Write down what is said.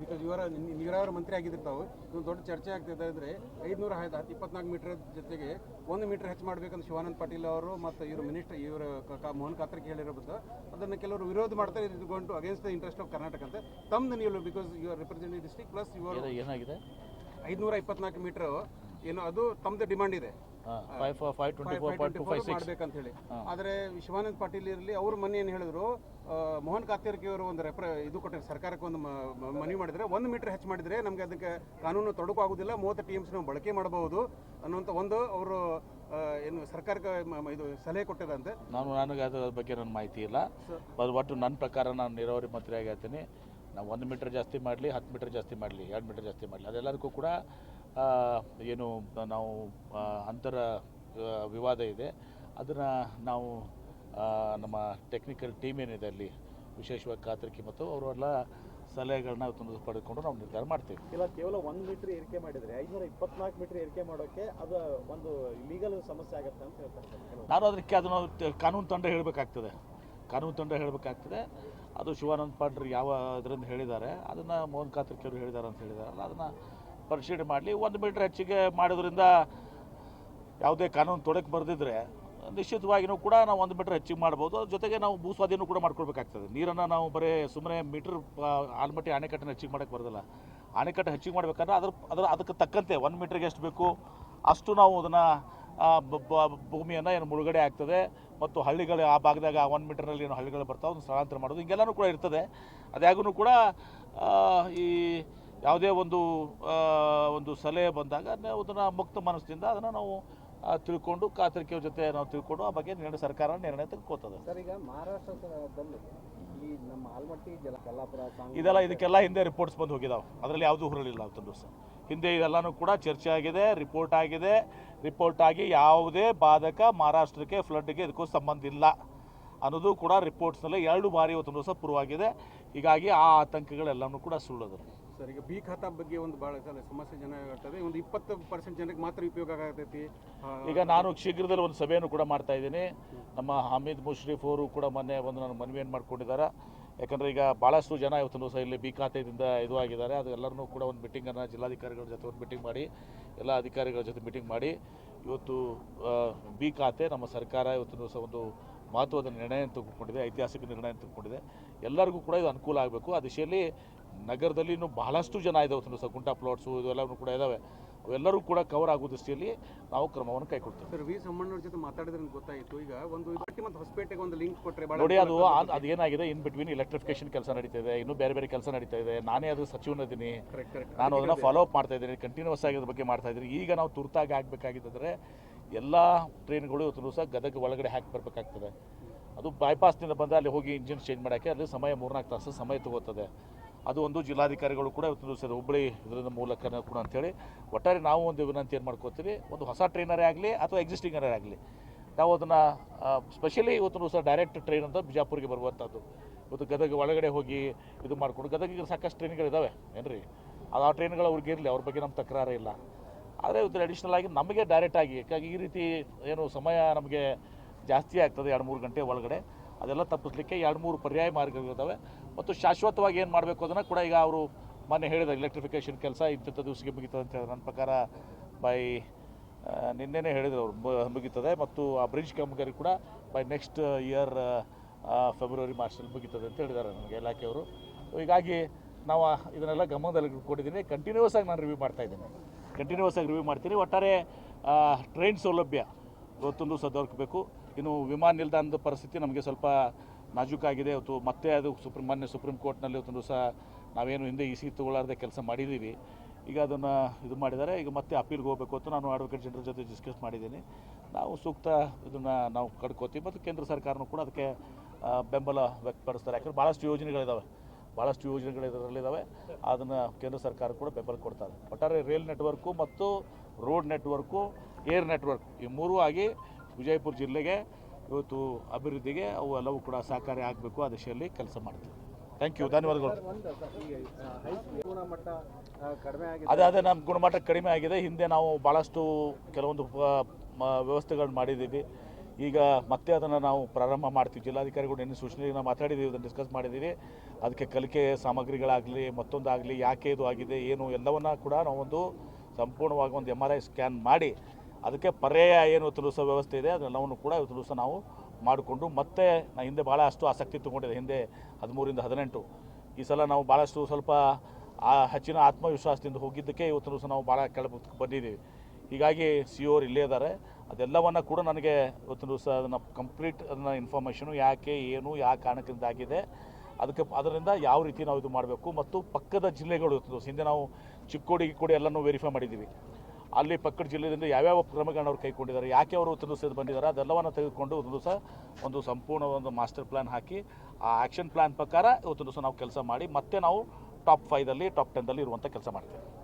Because ಇವರ ನೀರಾವರಿ ಮಂತ್ರಿ ಆಗಿದ್ರು ತಾವು ಇದೊಂದು ದೊಡ್ಡ ಚರ್ಚೆ ಆಗ್ತಿದೆ ಅಂದರೆ ಐದುನೂರ ಹತ್ತು ಇಪ್ಪತ್ನಾಲ್ಕು ಮೀಟರ್ ಜೊತೆಗೆ ಒಂದು ಮೀಟರ್ ಹೆಚ್ಚು ಮಾಡಬೇಕಂತ ಶಿವಾನಂದ ಪಾಟೀಲ್ ಅವರು ಮತ್ತು ಇವರು ಮಿನಿಸ್ಟರ್ ಇವರು ಮೋಹನ್ ಕಾತ್ರಕ್ಕೆ ಹೇಳಿರೋದು ಅದನ್ನು ಕೆಲವರು ವಿರೋಧ ಮಾಡ್ತಾರೆ ಇಟ್ಕೊಂಡು against the interest of Karnataka ಅಂತ ತಮ್ಮದು ನೀವು because you are representative district plus ಇವರು ಏನಾಗಿದೆ? ಐದುನೂರ ಇಪ್ಪತ್ನಾಲ್ಕು ಮೀಟರ್. ಏನು ಅದು ತಮ್ಮದೇ ಡಿಮಾಂಡ್ ಇದೆ. Five five five twenty four point two five six ಮಾಡ್ಬೇಕಂತ ಹೇಳಿ ಆದರೆ ಶಿವಾನಂದ ಪಾಟೀಲ್ ಇರಲಿ ಅವ್ರ ಮನೆ ಏನು ಹೇಳಿದ್ರು ಮೋಹನ್ ಕಾತ್ಯರ್ಕಿ ಅವರು ಒಂದು ರೆಪ್ರ ಇದು ಕೊಟ್ಟಿದ್ರು ಸರ್ಕಾರಕ್ಕೆ ಒಂದು ಮನವಿ ಮಾಡಿದ್ರೆ ಒಂದು ಮೀಟರ್ ಹೆಚ್ಚು ಮಾಡಿದ್ರೆ ನಮಗೆ ಅದಕ್ಕೆ ಕಾನೂನು ತೊಡಕು ಆಗುದಿಲ್ಲ ಮೂವತ್ತು ಟಿ ನಾವು ಬಳಕೆ ಮಾಡಬಹುದು ಅನ್ನುವಂಥ ಒಂದು ಅವರು ಏನು ಸರ್ಕಾರಕ್ಕೆ ಇದು ಸಲಹೆ ಕೊಟ್ಟಿದಂತೆ ನಾನು ನನಗೆ ಅದರ ಬಗ್ಗೆ ನನ್ನ ಮಾಹಿತಿ ಇಲ್ಲ. ಅದು ಒಟ್ಟು ನನ್ನ ಪ್ರಕಾರ ನಾನು ನೀರಾವರಿ ಮಂತ್ರಿ ಹೇಳ್ತೀನಿ. ನಾವು ಒಂದು ಮೀಟರ್ ಜಾಸ್ತಿ ಮಾಡಲಿ ಹತ್ತು ಮೀಟರ್ ಜಾಸ್ತಿ ಮಾಡಲಿ ಎರಡು ಮೀಟರ್ ಜಾಸ್ತಿ ಮಾಡಲಿ ಅದೆಲ್ಲರಿಗೂ ಕೂಡ ಏನು ನಾವು ಅಂತರ ವಿವಾದ ಇದೆ. ಅದನ್ನು ನಾವು ನಮ್ಮ ಟೆಕ್ನಿಕಲ್ ಟೀಮ್ ಏನಿದೆ ಅಲ್ಲಿ ವಿಶೇಷವಾಗಿ ಕಾತರಿಕೆ ಮತ್ತು ಅವರೆಲ್ಲ ಸಲಹೆಗಳನ್ನ ತಂದು ಪಡೆದುಕೊಂಡು ನಾವು ನಿರ್ಧಾರ ಮಾಡ್ತೀವಿ. ಇಲ್ಲ ಕೇವಲ ಒಂದು ಮೀಟರ್ ಏರಿಕೆ ಮಾಡಿದರೆ ಐನೂರ ಇಪ್ಪತ್ನಾಲ್ಕು ಮೀಟರ್ ಏರಿಕೆ ಮಾಡೋಕ್ಕೆ ಅದು ಒಂದು ಲೀಗಲ್ ಸಮಸ್ಯೆ ಆಗುತ್ತೆ ಅಂತ ಹೇಳ್ತಾರೆ ನಾನು ಅದಕ್ಕೆ ಅದನ್ನು ಕಾನೂನು ತಂಡ ಹೇಳಬೇಕಾಗ್ತದೆ. ಕಾನೂನು ತಂಡ ಹೇಳಬೇಕಾಗ್ತದೆ. ಅದು ಶಿವಾನಂದ ಪಾಂಡ್ರು ಯಾವ ಇದರಿಂದ ಹೇಳಿದ್ದಾರೆ ಅದನ್ನು ಮೋಹನ್ ಕಾತ್ರಿಕೆ ಅವರು ಹೇಳಿದ್ದಾರೆ ಅಂತ ಹೇಳಿದಾರಲ್ಲ ಅದನ್ನು ಪರಿಶೀಲನೆ ಮಾಡಲಿ. ಒಂದು ಮೀಟ್ರ್ ಹೆಚ್ಚಿಗೆ ಮಾಡೋದ್ರಿಂದ ಯಾವುದೇ ಕಾನೂನು ತೊಡಕ್ಕೆ ಬರೆದಿದ್ರೆ ನಿಶ್ಚಿತವಾಗಿಯೂ ಕೂಡ ನಾವು ಒಂದು ಮೀಟ್ರ್ ಹೆಚ್ಚಿಗೆ ಮಾಡ್ಬೋದು. ಅದ್ರ ಜೊತೆಗೆ ನಾವು ಭೂ ಸ್ವಾಧೀನ ಕೂಡ ಮಾಡ್ಕೊಳ್ಬೇಕಾಗ್ತದೆ. ನೀರನ್ನು ನಾವು ಬರೀ ಸುಮ್ಮನೆ ಮೀಟ್ರ್ ಆಲ್ಮಟ್ಟಿ ಅಣೆಕಟ್ಟನ್ನು ಹೆಚ್ಚಿಗೆ ಮಾಡೋಕ್ಕೆ ಬರೋದಿಲ್ಲ. ಅಣೆಕಟ್ಟು ಹೆಚ್ಚಿಗೆ ಮಾಡ್ಬೇಕಂದ್ರೆ ಅದ್ರ ಅದ್ರ, ಅದಕ್ಕೆ ತಕ್ಕಂತೆ ಒಂದು ಮೀಟ್ರಿಗೆ ಎಷ್ಟು ಬೇಕು ಅಷ್ಟು ನಾವು ಅದನ್ನು ಭೂಮಿಯನ್ನು ಏನು ಮುಳುಗಡೆ ಆಗ್ತದೆ ಮತ್ತು ಹಳ್ಳಿಗಳು ಆ ಭಾಗದಾಗ ಒಂದು ಮೀಟರ್ನಲ್ಲಿ ಏನು ಹಳ್ಳಿಗಳು ಬರ್ತಾವೆ ಸ್ಥಳಾಂತರ ಮಾಡೋದು ಹಿಂಗೆಲ್ಲನೂ ಕೂಡ ಇರ್ತದೆ. ಅದ್ಯಾಗೂ ಕೂಡ ಈ ಯಾವುದೇ ಒಂದು ಒಂದು ಸಲಹೆ ಬಂದಾಗ ಅದನ್ನು ಮುಕ್ತ ಮನಸ್ಸಿನಿಂದ ಅದನ್ನು ನಾವು ತಿಳ್ಕೊಂಡು ಕಾತರಿಕೆ ಜೊತೆ ನಾವು ತಿಳ್ಕೊಂಡು ಆ ಬಗ್ಗೆ ನಿರ್ಣಯ ಸರ್ಕಾರ ನಿರ್ಣಯ ತೆಗೆದುಕೋತದೆ ಸರ್ ಈಗ ಮಹಾರಾಷ್ಟ್ರದಲ್ಲಿ ಈ ನಮ್ಮ ಆಲ್ಮಟ್ಟಿ ಜಲ ಕಲ್ಲಾಪುರ ಸಾಂಗ್ಲಿ ಇದೆಲ್ಲ ಇದಕ್ಕೆಲ್ಲ ಹಿಂದೆ ರಿಪೋರ್ಟ್ಸ್ ಬಂದು ಹೋಗಿದಾವೆ. ಅದರಲ್ಲಿ ಯಾವುದೂ ಹುರಳಿಲ್ಲ ಅಂತಂದು ಸರ್. ಹಿಂದೆ ಇದೆಲ್ಲನೂ ಕೂಡ ಚರ್ಚೆ ಆಗಿದೆ ರಿಪೋರ್ಟ್ ಆಗಿದೆ. ರಿಪೋರ್ಟ್ ಆಗಿ ಯಾವುದೇ ಬಾಧಕ ಮಹಾರಾಷ್ಟ್ರಕ್ಕೆ ಫ್ಲಡ್ಗೆ ಇದಕ್ಕೂ ಸಂಬಂಧ ಇಲ್ಲ ಅನ್ನೋದು ಕೂಡ ರಿಪೋರ್ಟ್ಸ್ನಲ್ಲಿ ಎರಡು ಬಾರಿ ಇವತ್ತೊಂದು ದಿವಸ ಪ್ರೂವ್ ಆಗಿದೆ ಹೀಗಾಗಿ ಆ ಆತಂಕಗಳೆಲ್ಲವೂ ಕೂಡ ಸುಳ್ಳದು. ಸರ್, ಈಗ ಬಿ ಖಾತಾ ಬಗ್ಗೆ ಒಂದು ಭಾಳ ಸಮಸ್ಯೆ ಜನ ಆಗ್ತದೆ ಒಂದು ಇಪ್ಪತ್ತು ಪರ್ಸೆಂಟ್ ಜನಕ್ಕೆ ಮಾತ್ರ ಉಪಯೋಗ ಆಗತೈತಿ. ಈಗ ನಾನು ಶೀಘ್ರದಲ್ಲಿ ಒಂದು ಸಭೆಯನ್ನು ಕೂಡ ಮಾಡ್ತಾ ಇದ್ದೀನಿ. ನಮ್ಮ ಹಮೀದ್ ಮುಷ್ರೀಫ್ ಅವರು ಕೂಡ ಮೊನ್ನೆ ಒಂದು ನನ್ನ ಮನವಿಯನ್ನು ಮಾಡ್ಕೊಂಡಿದ್ದಾರೆ. ಯಾಕಂದರೆ ಈಗ ಭಾಳಷ್ಟು ಜನ ಇವತ್ತು ಸಹ ಇಲ್ಲಿ ಬಿ ಖಾತೆಯಿಂದ ಇದು ಆಗಿದ್ದಾರೆ. ಅದು ಎಲ್ಲರನ್ನೂ ಕೂಡ ಒಂದು ಮೀಟಿಂಗನ್ನು ಜಿಲ್ಲಾಧಿಕಾರಿಗಳ ಜೊತೆ ಒಂದು ಮೀಟಿಂಗ್ ಮಾಡಿ, ಎಲ್ಲ ಅಧಿಕಾರಿಗಳ ಜೊತೆ ಮೀಟಿಂಗ್ ಮಾಡಿ ಇವತ್ತು ಬಿ ಖಾತೆ ನಮ್ಮ ಸರ್ಕಾರ ಇವತ್ತು ಸಹ ಒಂದು ಮಹತ್ವದ ನಿರ್ಣಯ ತೆಗೆದುಕೊಂಡಿದೆ, ಐತಿಹಾಸಿಕ ನಿರ್ಣಯ ತೆಗೆದುಕೊಂಡಿದೆ. ಎಲ್ಲರಿಗೂ ಕೂಡ ಇದು ಅನುಕೂಲ ಆಗಬೇಕು. ಆ ದಿಶೆಯಲ್ಲಿ ನಗರದಲ್ಲಿ ಇನ್ನೂ ಬಹಳಷ್ಟು ಜನ ಇದಾವೆ. ಸರ್ ಕುಂಟಾ ಗುಂಟಾ ಪ್ಲಾಟ್ಸು ಇವೆಲ್ಲವೂ ಕೂಡ ಇದ್ದಾವೆ ಅವೆಲ್ಲರೂ ಕೂಡ ಕವರ್ ಆಗೋ ದೃಷ್ಟಿಯಲ್ಲಿ ನಾವು ಕ್ರಮವನ್ನು ಕೈಗೊಳ್ತೇವೆ. ಸರ್ ವಿ ಸಮ್ಮಣ್ಣವ್ರ ಜೊತೆ ಮಾತಾಡಿದ್ರೆ ಗೊತ್ತಾಯಿತು. ಈಗ ಒಂದು ಮತ್ತು ಹೊಸಪೇಟೆಗೆ ಒಂದು ಲಿಂಕ್ ಕೊಟ್ಟರೆ ನೋಡಿ ಅದು ಅದು ಏನಾಗಿದೆ ಇನ್ ಬಿಟ್ವೀನ್ ಎಲೆಕ್ಟ್ರಿಫಿಕೇಶನ್ ಕೆಲಸ ನಡೀತಾ ಇದೆ ಇನ್ನೂ ಬೇರೆ ಬೇರೆ ಕೆಲಸ ನಡೀತಾ ಇದೆ. ನಾನೇ ಅದು ಸಚಿವನಿದ್ದೀನಿ. ನಾನು ಅದನ್ನು ಫಾಲೋ ಅಪ್ ಮಾಡ್ತಾ ಇದ್ದೀನಿ. ಕಂಟಿನ್ಯೂಸ್ ಆಗಿ ಅದ್ರ ಬಗ್ಗೆ ಮಾಡ್ತಾ ಇದ್ದೀನಿ. ಈಗ ನಾವು ತುರ್ತಾಗಿ ಆಗಬೇಕಾಗಿದ್ದರೆ ಎಲ್ಲ ಟ್ರೈನ್ಗಳು ಇವತ್ತು ದಿವಸ ಗದಗ ಒಳಗಡೆ ಹಾಕಿ ಬರಬೇಕಾಗ್ತದೆ. ಅದು ಬೈಪಾಸ್ನಿಂದ ಬಂದರೆ ಅಲ್ಲಿ ಹೋಗಿ ಇಂಜಿನ್ ಚೇಂಜ್ ಮಾಡೋಕ್ಕೆ ಅಲ್ಲಿ ಸಮಯ ಮೂರ್ನಾಲ್ಕು ತಾಸು ಸಮಯ ತಗೋತದೆ. ಅದು ಒಂದು ಜಿಲ್ಲಾಧಿಕಾರಿಗಳು ಕೂಡ ಇವತ್ತು ದಿವಸ ಹುಬ್ಬಳ್ಳಿ ಇದರಿಂದ ಮೂಲಕ ಕೂಡ ಅಂತೇಳಿ ಒಟ್ಟಾರೆ ನಾವು ಒಂದು ವಿನಂತಿ ಏನು ಮಾಡ್ಕೋತೀವಿ, ಒಂದು ಹೊಸ ಟ್ರೈನರೇ ಆಗಲಿ ಅಥವಾ ಎಕ್ಸಿಸ್ಟಿಂಗರೇ ಆಗಲಿ, ನಾವು ಅದನ್ನು ಸ್ಪೆಷಲಿ ಇವತ್ತು ಸರ್ ಡೈರೆಕ್ಟ್ ಟ್ರೈನ್ ಅಂತ ಬಿಜಾಪುರಿಗೆ ಬರುವಂಥದ್ದು. ಇವತ್ತು ಗದಗ ಒಳಗಡೆ ಹೋಗಿ ಇದು ಮಾಡಿಕೊಂಡು, ಗದಗಿಗೆ ಸಾಕಷ್ಟು ಟ್ರೈನ್ಗಳಿದ್ದಾವೆ ಏನ್ರಿ? ಅದು ಆ ಟ್ರೈನ್ಗಳು ಅವ್ರಿಗೆ ಇರಲಿ, ಅವ್ರ ಬಗ್ಗೆ ನಮ್ಮ ತಕರಾರೇ ಇಲ್ಲ. ಆದರೆ ಇವತ್ತು ಅಡಿಷ್ನಲ್ ಆಗಿ ನಮಗೆ ಡೈರೆಕ್ಟ್ ಆಗಿ, ಯಾಕಾಗಿ ಈ ರೀತಿ ಏನು ಸಮಯ ನಮಗೆ ಜಾಸ್ತಿ ಆಗ್ತದೆ, ಎರಡು ಮೂರು ಗಂಟೆ ಒಳಗಡೆ, ಅದೆಲ್ಲ ತಪ್ಪಿಸ್ಲಿಕ್ಕೆ ಎರಡು ಮೂರು ಪರ್ಯಾಯ ಮಾರ್ಗಗಳಿದ್ದಾವೆ ಮತ್ತು ಶಾಶ್ವತವಾಗಿ ಏನು ಮಾಡಬೇಕು ಅದನ್ನು ಕೂಡ ಈಗ ಅವರು ಮೊನ್ನೆ ಹೇಳಿದ ಎಲೆಕ್ಟ್ರಿಫಿಕೇಷನ್ ಕೆಲಸ ಇಂಥದ್ದು ದಿವಸಕ್ಕೆ ಮುಗಿತದೆ ಅಂತ ಹೇಳಿದ್ರು ನನ್ನ ಪ್ರಕಾರ ಬೈ ನಿನ್ನೆನೇ ಹೇಳಿದರು ಅವರು ಮುಗಿತದೆ ಮತ್ತು ಆ ಬ್ರಿಡ್ಜ್ ಕಾಮಗಾರಿ ಕೂಡ ಬೈ ನೆಕ್ಸ್ಟ್ ಇಯರ್ ಫೆಬ್ರವರಿ ಮಾರ್ಚಲ್ಲಿ ಮುಗೀತದೆ ಅಂತ ಹೇಳಿದ್ದಾರೆ ನನಗೆ ಇಲಾಖೆಯವರು ಹೀಗಾಗಿ ನಾವು ಇದನ್ನೆಲ್ಲ ಗಮನದಲ್ಲಿ ಕಂಟಿನ್ಯೂಸ್ ಆಗಿ ನಾನು ರಿವ್ಯೂ ಮಾಡ್ತಾ ಇದ್ದೀನಿ. ಕಂಟಿನ್ಯೂಸ್ ಆಗಿ ರಿವ್ಯೂ ಮಾಡ್ತೀನಿ. ಒಟ್ಟಾರೆ ಟ್ರೈನ್ ಸೌಲಭ್ಯ ಇವತ್ತೊಂದು ಸದ್ದು ದೊರಕಬೇಕು ಇನ್ನು ವಿಮಾನ ನಿಲ್ದಾಣದ ಪರಿಸ್ಥಿತಿ ನಮಗೆ ಸ್ವಲ್ಪ ನಾಜೂಕಾಗಿದೆ ಇವತ್ತು ಮತ್ತೆ ಅದು ಸುಪ್ರೀಂ, ಮೊನ್ನೆ ಸುಪ್ರೀಂ ಕೋರ್ಟ್ನಲ್ಲಿ ಇವತ್ತೊಂದು ಸಹ ನಾವೇನು ಹಿಂದೆ ಇ ಸಿ ತಗೊಳ್ಳಾರ್ದೆ ಕೆಲಸ ಮಾಡಿದ್ದೀವಿ. ಈಗ ಅದನ್ನು ಇದು ಮಾಡಿದ್ದಾರೆ. ಈಗ ಮತ್ತೆ ಅಪೀಲ್ಗೆ ಹೋಗಬೇಕು ಅಂತ ನಾನು ಅಡ್ವೊಕೇಟ್ ಜನರ ಜೊತೆ ಡಿಸ್ಕಸ್ ಮಾಡಿದ್ದೀನಿ. ನಾವು ಸೂಕ್ತ ಇದನ್ನು ನಾವು ಕಡ್ಕೋತೀವಿ. ಮತ್ತು ಕೇಂದ್ರ ಸರ್ಕಾರನೂ ಕೂಡ ಅದಕ್ಕೆ ಬೆಂಬಲ ವ್ಯಕ್ತಪಡಿಸ್ತಾರೆ. ಯಾಕಂದ್ರೆ ಭಾಳಷ್ಟು ಯೋಜನೆಗಳಿದ್ದಾವೆ ಭಾಳಷ್ಟು ಯೋಜನೆಗಳು ಇದರಲ್ಲಿದ್ದಾವೆ ಅದನ್ನು ಕೇಂದ್ರ ಸರ್ಕಾರ ಕೂಡ ಬೆಂಬಲ ಕೊಡ್ತಾರೆ. ಒಟ್ಟಾರೆ ರೈಲ್ ನೆಟ್ವರ್ಕು ಮತ್ತು ರೋಡ್ ನೆಟ್ವರ್ಕು ಏರ್ ನೆಟ್ವರ್ಕ್ ಈ ಮೂರೂ ಆಗಿ ವಿಜಯಪುರ ಜಿಲ್ಲೆಗೆ ಇವತ್ತು ಅಭಿವೃದ್ಧಿಗೆ ಅವು ಎಲ್ಲವೂ ಕೂಡ ಸಹಕಾರಿ ಆಗಬೇಕು ಆ ದಿಶೆಯಲ್ಲಿ ಕೆಲಸ ಮಾಡ್ತೀವಿ. ಥ್ಯಾಂಕ್ ಯು ಧನ್ಯವಾದಗಳು. ಅದೇ ಅದೇ ನಮ್ಮ ಗುಣಮಟ್ಟ ಕಡಿಮೆ ಆಗಿದೆ. ಹಿಂದೆ ನಾವು ಭಾಳಷ್ಟು ಕೆಲವೊಂದು ವ್ಯವಸ್ಥೆಗಳನ್ನ ಮಾಡಿದ್ದೀವಿ. ಈಗ ಮತ್ತೆ ಅದನ್ನು ನಾವು ಪ್ರಾರಂಭ ಮಾಡ್ತೀವಿ. ಜಿಲ್ಲಾಧಿಕಾರಿಗಳು ನಿನ್ನೆ ನಾವು ಮಾತಾಡಿದ್ದೀವಿ ಅದನ್ನು ಡಿಸ್ಕಸ್ ಮಾಡಿದ್ದೀವಿ. ಅದಕ್ಕೆ ಕಲಿಕೆ ಸಾಮಗ್ರಿಗಳಾಗಲಿ ಮತ್ತೊಂದಾಗಲಿ ಯಾಕೆ ಇದು ಆಗಿದೆ ಏನು ಎಲ್ಲವನ್ನ ಕೂಡ ನಾವೊಂದು ಸಂಪೂರ್ಣವಾಗಿ ಒಂದು ಎಂ ಆರ್ ಐ ಸ್ಕ್ಯಾನ್ ಮಾಡಿ ಅದಕ್ಕೆ ಪರ್ಯಾಯ ಏನು ತಿಳಿಸೋ ವ್ಯವಸ್ಥೆ ಇದೆ ಅದೆಲ್ಲವನ್ನು ಕೂಡ ದಿವಸ ನಾವು ಮಾಡಿಕೊಂಡು, ಮತ್ತೆ ನಾ ಹಿಂದೆ ಭಾಳ ಅಷ್ಟು ಆಸಕ್ತಿ ತೊಗೊಂಡಿದ್ದೆ, ಹಿಂದೆ ಹದಿಮೂರಿಂದ ಹದಿನೆಂಟು. ಈ ಸಲ ನಾವು ಭಾಳಷ್ಟು ಸ್ವಲ್ಪ ಆ ಹೆಚ್ಚಿನ ಆತ್ಮವಿಶ್ವಾಸದಿಂದ ಹೋಗಿದ್ದಕ್ಕೆ ಇವತ್ತು ದಿವಸ ನಾವು ಭಾಳ ಕೆಳ ಬಂದಿದ್ದೀವಿ. ಹೀಗಾಗಿ ಸಿ ಓರ್ ಇಲ್ಲೇ ಇದ್ದಾರೆ. ಅದೆಲ್ಲವನ್ನು ಕೂಡ ನನಗೆ ಇವತ್ತು ದಿವಸ ಅದನ್ನು ಕಂಪ್ಲೀಟ್ ಅದನ್ನ ಇನ್ಫಾರ್ಮೇಷನು ಯಾಕೆ, ಏನು, ಯಾವ ಕಾರಣಕ್ಕಿಂತ ಆಗಿದೆ, ಅದಕ್ಕೆ ಅದರಿಂದ ಯಾವ ರೀತಿ ನಾವು ಇದು ಮಾಡಬೇಕು, ಮತ್ತು ಪಕ್ಕದ ಜಿಲ್ಲೆಗಳು ಇವತ್ತು ದಿವಸ ಹಿಂದೆ ನಾವು ಚಿಕ್ಕೋಡಿ, ಗಿಕ್ಕೋಡಿ ಎಲ್ಲನೂ ವೆರಿಫೈ ಮಾಡಿದ್ದೀವಿ. ಅಲ್ಲಿ ಪಕ್ಕದ ಜಿಲ್ಲೆಯಿಂದ ಯಾವ್ಯಾವ ಕ್ರಮಗಳನ್ನು ಅವರು ಕೈಗೊಂಡಿದ್ದಾರೆ, ಯಾಕೆ ಅವರು ದಿವಸ ಬಂದಿದ್ದಾರೆ, ಅದೆಲ್ಲವನ್ನು ತೆಗೆದುಕೊಂಡು ಒಂದು ದಿವಸ ಒಂದು ಸಂಪೂರ್ಣ ಒಂದು ಮಾಸ್ಟರ್ ಪ್ಲ್ಯಾನ್ ಹಾಕಿ, ಆ ಆ್ಯಕ್ಷನ್ ಪ್ಲ್ಯಾನ್ ಪ್ರಕಾರ ಇವತ್ತು ದಿವಸ ನಾವು ಕೆಲಸ ಮಾಡಿ, ಮತ್ತೆ ನಾವು ಟಾಪ್ ಫೈದಲ್ಲಿ ಟಾಪ್ ಟೆನ್ದಲ್ಲಿ ಇರುವಂಥ ಕೆಲಸ ಮಾಡ್ತೇವೆ.